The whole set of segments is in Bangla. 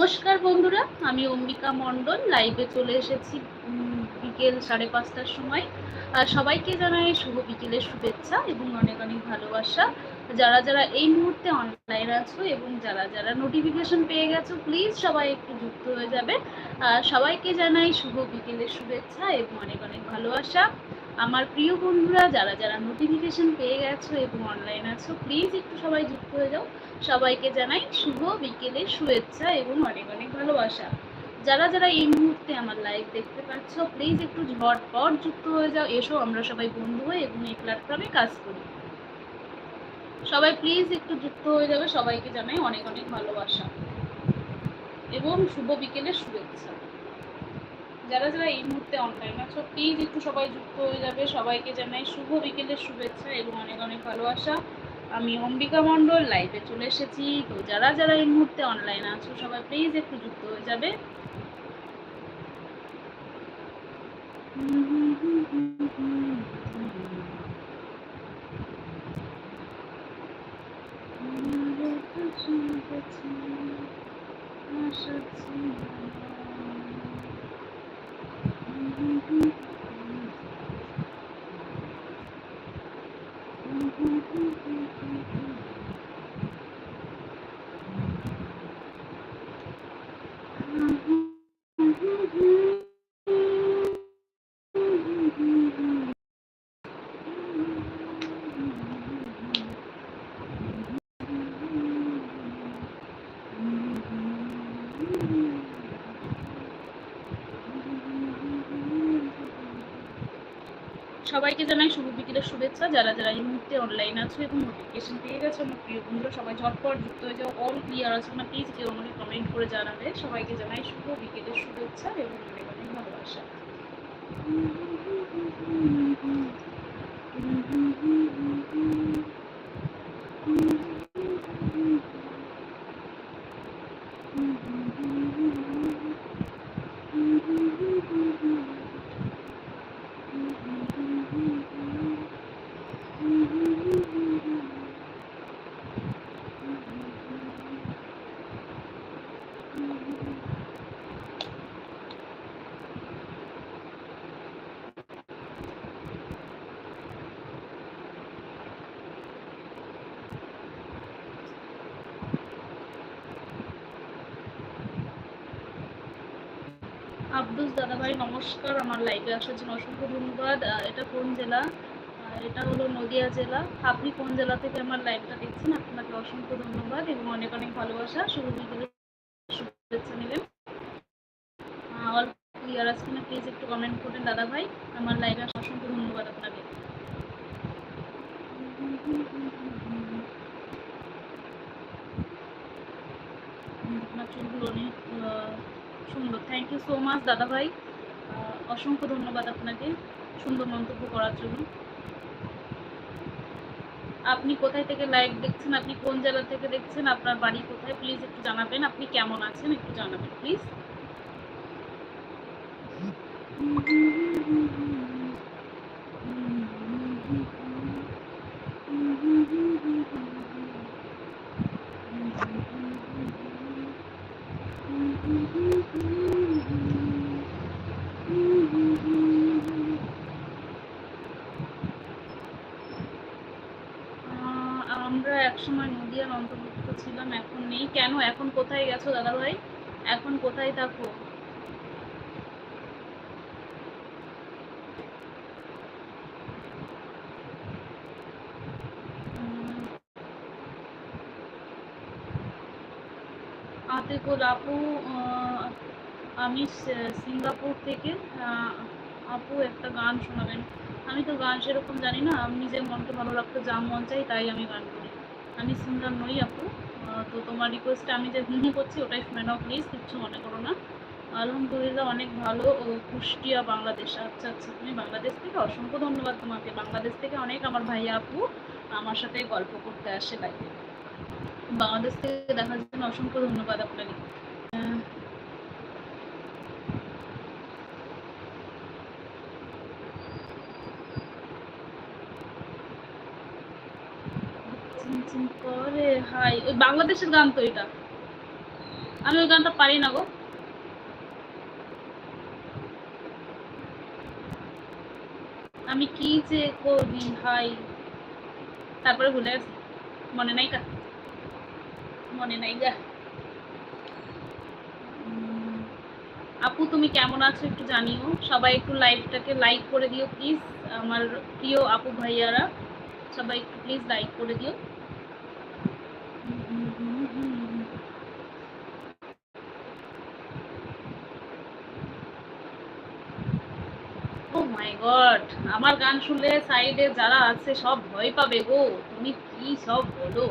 নমস্কার বন্ধুরা, আমি অম্বিকা মণ্ডল লাইভে চলে এসেছি বিকেল সাড়ে পাঁচটার সময়। সবাইকে জানাই শুভ বিকেলের শুভেচ্ছা এবং অনেক অনেক ভালোবাসা। যারা যারা এই মুহূর্তে অনলাইন আছো এবং যারা যারা নোটিফিকেশন পেয়ে গেছো প্লিজ সবাই একটু যুক্ত হয়ে যাবে। সবাইকে জানাই শুভ বিকেলের শুভেচ্ছা এবং অনেক অনেক ভালোবাসা। আমার প্রিয় বন্ধুরা, যারা যারা নোটিফিকেশন পেয়ে গেছো এবং অনলাইন আছো প্লিজ একটু সবাই যুক্ত হয়ে যাও। সবাইকে জানাই শুভ বিকেলের শুভেচ্ছা এবং অনেক অনেক ভালোবাসা। যারা যারা এই মুহূর্তে আমার লাইভ দেখতে পাচ্ছ প্লিজ একটু ঝটপট যুক্ত হয়ে যাও। এসো, আমরা সবাই বন্ধু হয়ে এবং এই প্ল্যাটফর্মে কাজ করি। সবাই প্লিজ একটু যুক্ত হয়ে যাবে, সবাইকে জানাই অনেক অনেক ভালোবাসা এবং শুভ বিকেলের শুভেচ্ছা। যারা যারা এই মুহূর্তে অনলাইন আছো প্লিজ একটু সবাই যুক্ত হয়ে যাবে। সবাইকে জানাই শুভ বিকেলের শুভেচ্ছা এবং অনেক অনেক ভালোবাসা। আমি অম্বিকা মণ্ডল লাইভে চলে এসেছি। তো যারা যারা এই মুহূর্তে অনলাইন আছো, সবাই প্লিজ একটু যুক্ত হয়ে যাবে। Thank you. সবাইকে জানাই শুভ বিকেলের শুভেচ্ছা। যারা যারা এই মুহূর্তে অনলাইন আছো এবং নোটিফিকেশন পেয়ে গেছো, আমার প্রিয় বন্ধুরা, সবাই ঝটপট যুক্ত হয়ে যাও। অল ক্লিয়ার আছে না প্লিজ কেউ আমাকে কমেন্ট করে জানাবে। সবাইকে জানাই শুভ বিকেলের শুভেচ্ছা এবং অনেক অনেক ভালোবাসা। আব্দুস দাদাভাই, নমস্কার। আমার লাইভে আসার জন্য অসংখ্য ধন্যবাদ। এটা কোন জেলা? এটা হলো নদিয়া জেলা। আপনি কোন জেলা থেকে আমার লাইভটা দেখছেন? আপনাকে অসংখ্য ধন্যবাদ এবং অনেক অনেক ভালোবাসা। শুভ বিকেলের শুভেচ্ছা অল্প ক্লিয়ার আছে কিনা প্লিজ একটু কমেন্ট করবেন দাদা ভাই আমার লাইভে আসার অসংখ্য ধন্যবাদ আপনাকে। আপনার চুলগুলো অনেক সুন্দর। থ্যাংক ইউ সো মাচ দাদা ভাই অসংখ্য ধন্যবাদ আপনাকে সুন্দর মন্তব্য করার জন্য। আপনি কোথায় থেকে লাইভ দেখছেন, আপনি কোন জেলা থেকে দেখছেন, আপনার বাড়ি কোথায় প্লিজ একটু জানাবেন। আপনি কেমন আছেন, একটু জানাবেন প্লিজ আমরা একসময় নদিয়ার অন্তর্ভুক্ত ছিলাম এখন নেই কেন? এখন কোথায় গেছো দাদা ভাই এখন কোথায় থাকো? আতিকুল আপু আমি সিঙ্গাপুর থেকে আপু একটা গান শোনাবেন। আমি তো গান সেরকম জানি না, আমি নিজের মনকে ভালো রাখতে যা মন চাই তাই আমি গান করি। আমি সিঙ্গার নই আপু। তো তোমার রিকোয়েস্টটা আমি যে হুম করছি, ওটাই শুনে নাও প্লিজ কিচ্ছু মনে করো না। আলহামদুলিল্লাহ অনেক ভালো ও কুষ্টিয়া বাংলাদেশ। আচ্ছা আচ্ছা তুমি বাংলাদেশ থেকে অসংখ্য ধন্যবাদ তোমাকে। বাংলাদেশ থেকে অনেক আমার ভাইয়া আপু আমার সাথে গল্প করতে আসে বাইরে বাংলাদেশ থেকে দেখার জন্য অসংখ্য ধন্যবাদ আপনাকে। ওই বাংলাদেশের গান তো এটা। আমি ওই গানটা পারি না গো। আমি কি যে করি ভাই? তারপরে ভুলে গেছি। মনে নাই কা মনে নাই গা। আপু, তুমি কেমন আছো একটু জানিও। সবাই একটু লাইভটাকে লাইক করে দিও প্লিজ আমার প্রিয় আপু ভাইয়ারা, সবাই একটু প্লিজ লাইক করে দিও। আমার গান শুনলে সাইডে যারা আছে সব ভয় পাবে গো, তুমি কি সব বলো?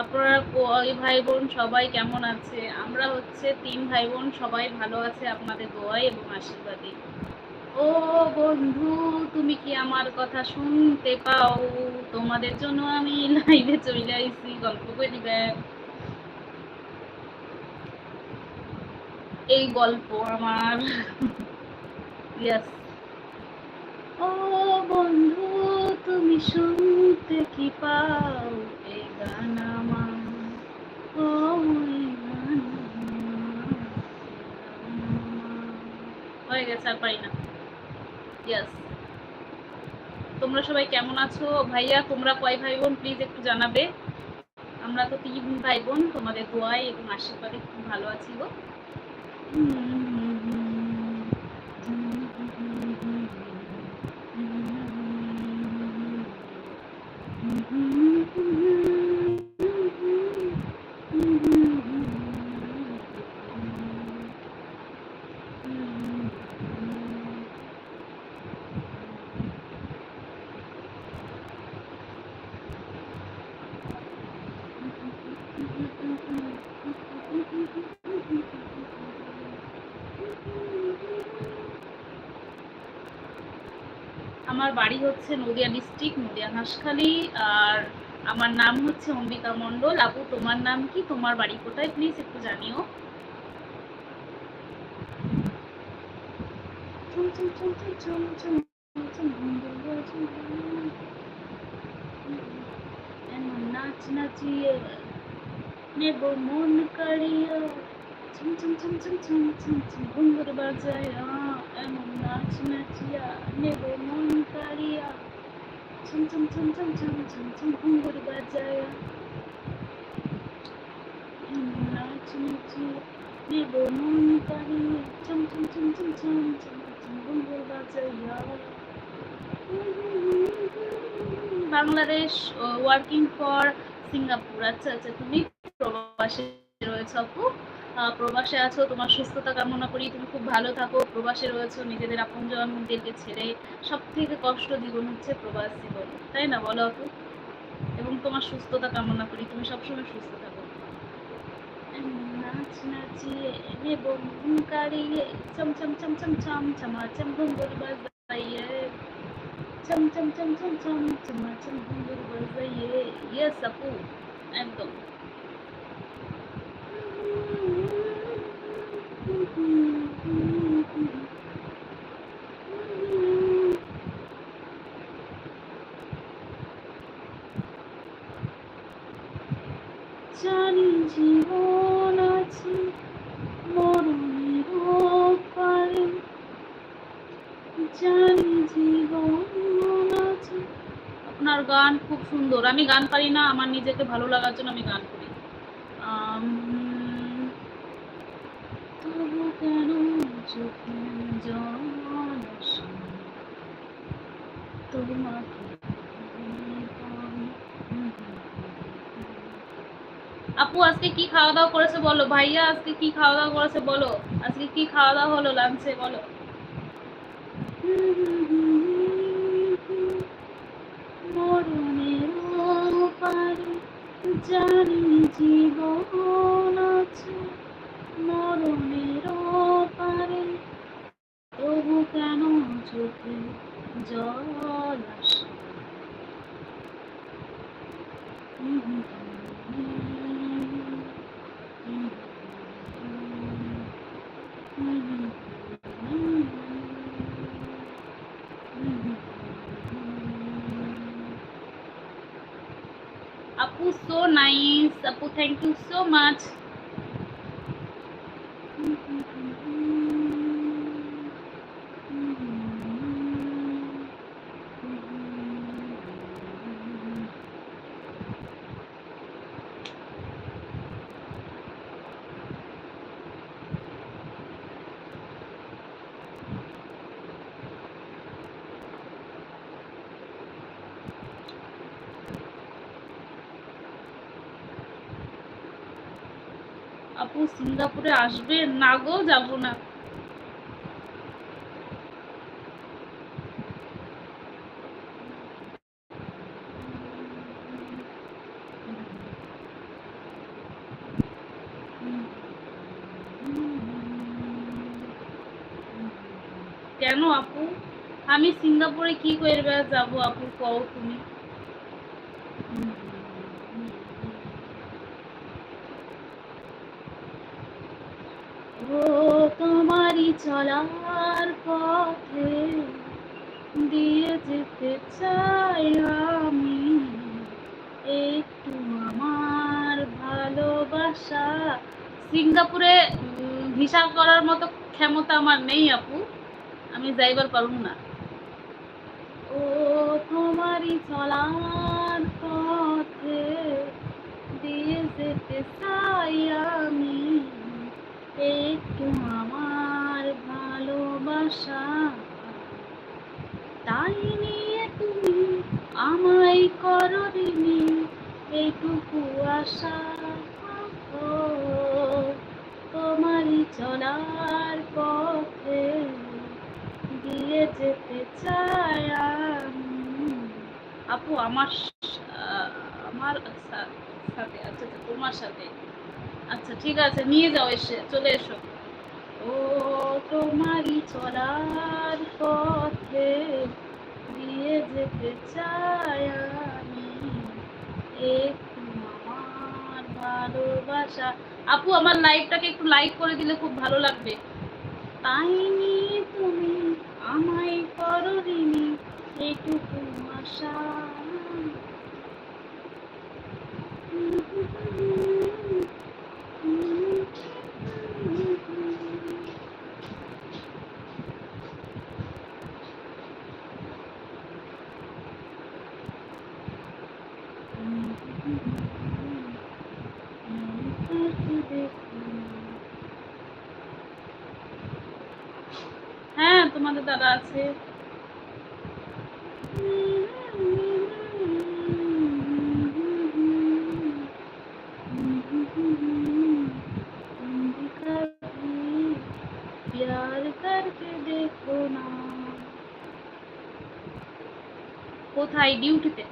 আপনারা কয় ভাই বোন সবাই কেমন আছে? আমরা হচ্ছে তিন ভাই বোন সবাই ভালো আছে, আপনাদের এবং আশীর্বাদে। ও বন্ধু, তুমি কি আমার কথা শুনতে পাও? তোমাদের জন্য আমি লাইভে চলে আইছি, গল্প করে এই গল্প আমার। ইয়েস বন্ধু, তুমি শুনতে কি পাও এই গান ও হয়ে গেছে, আর পারি না। ইয়েস তোমরা সবাই কেমন আছো? ভাইয়া, তোমরা কয় ভাই বোন প্লিজ একটু জানাবে। আমরা তো তিন ভাই বোন তোমাদের দোয়ায় এবং আশীর্বাদে খুব ভালো আছি গো। আমার বাড়ি হচ্ছে নদিয়া ডিস্ট্রিক্ট নদিয়া হাসখালি আর আমার নাম হচ্ছে অম্বিকা মন্ডল আপু তোমার নাম কি তোমার বাড়ি কোথায় প্লিজ একটু জানিও নাচ নাচিয়ে নেব মন কাড়িয়া ঝুম ঝুম ঝুম ঝুম ঝুম ঝুম ঝুম ঘুঙ্গুর বাজায়া এমন নাচ নাচিয়া নেব মন কাড়িয়া ঝুম ঝুম ঝুম ঝুম ঝুম ঝুম ঝুম ঘুঙ্গুর বাজায়া এমন নাচ নাচিয়া নেব মন কাড়িয়া ঝুম ঝুম ঝুম ঝুম ঝুম ঝুম ঝুম ঘুঙ্গুর বাংলাদেশ ওয়ার্কিং ফর সিঙ্গাপুর আচ্ছা আচ্ছা তুমি প্রবাসে রয়েছে আপু প্রবাসে আছো তোমার সুস্থতা কামনা করি তুমি খুব ভালো থাকো প্রবাসে রয়েছো নিজেদের আপনজনদেরকে ছেড়ে সব থেকে কষ্ট জীবন হচ্ছে প্রবাস জীবন তাই না বলো আপু এবং তোমার সুস্থতা কামনা করি তুমি সবসময় সুস্থ থাকো নাচ নাচিয়ে নেব মন কাড়িয়ে চম চম চম চম চম চমা চম ঘুঙ্গুর বাজাইয়ে চম চম চম চম চম চমা চম বাজাইয়ে আপু একদম জানি জীবন আছে, মরণেরও পারে। জানি জীবন আছে। আপনার গান খুব সুন্দর। আমি গান পারি না, আমার নিজেকে ভালো লাগার জন্য আমি গান করি। আপু, আজকে কি খাওয়া দাওয়া করেছে বলো? ভাইয়া, আজকে কি খাওয়া দাওয়া করেছে বলো? আজকে কি খাওয়া দাওয়া হলো লাঞ্চে বলো। মরণের পারে জানি জীবন আছে। মরণের পারে তবু কেন চোখে জল আসে আপু so nice apu thank you so much আপু সিঙ্গাপুরে আসবে? না গো, যাব না। কেন আপু? আমি সিঙ্গাপুরে কি করে যাব আপু? কও তুমি ও তোমারই চলার পথে দিয়ে যেতে চাই আমি। একটু আমার ভালোবাসা। সিঙ্গাপুরে ভিসা করার মতো ক্ষমতা আমার নেই আপু। আমি যাইবার পারুম না। ও, তোমারই চলার পথে দিয়ে যেতে চাই আমি। একটু আমার ভালোবাসা। তাই নিয়ে তুমি আমায় করো ঋণী এইটুকু আশা তোমারই চলার পথে দিয়ে যেতে চাই আপু আমার আমার সাথে আচ্ছা, তোমার সাথে? আচ্ছা ঠিক আছে, নিয়ে যাও এসে, চলে এসো। ও তোমারই চলার পথে দিয়ে যেতে চাই আমি, একটু আমার ভালোবাসা। আপু, আমার লাইভটাকে একটু লাইক করে দিলে খুব ভালো লাগবে। তাই নিয়ে তুমি আমায় করো ঋণী এইটুকু আশা। কোথায় ডিউটিতে।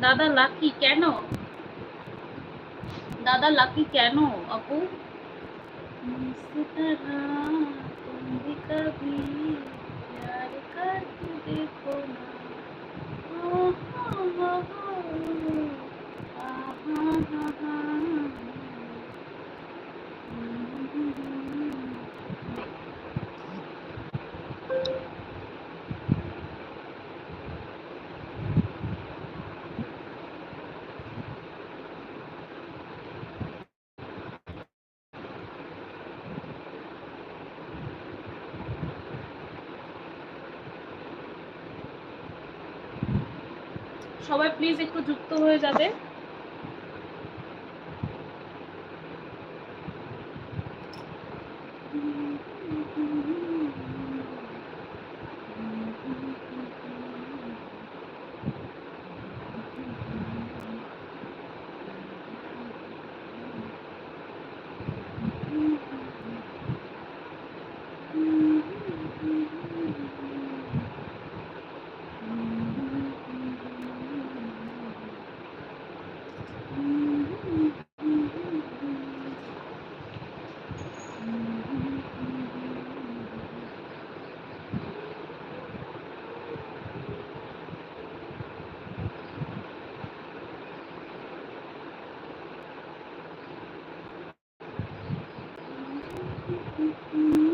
দাদা লাকি কেন? দাদা লাকি কেন আপু मुझसे तरह तुम भी कभी प्यार करके देखो ना ओ, हाँ, हाँ, हाँ, সবাই প্লিজ একটু যুক্ত হয়ে যাবে। Mm-hmm.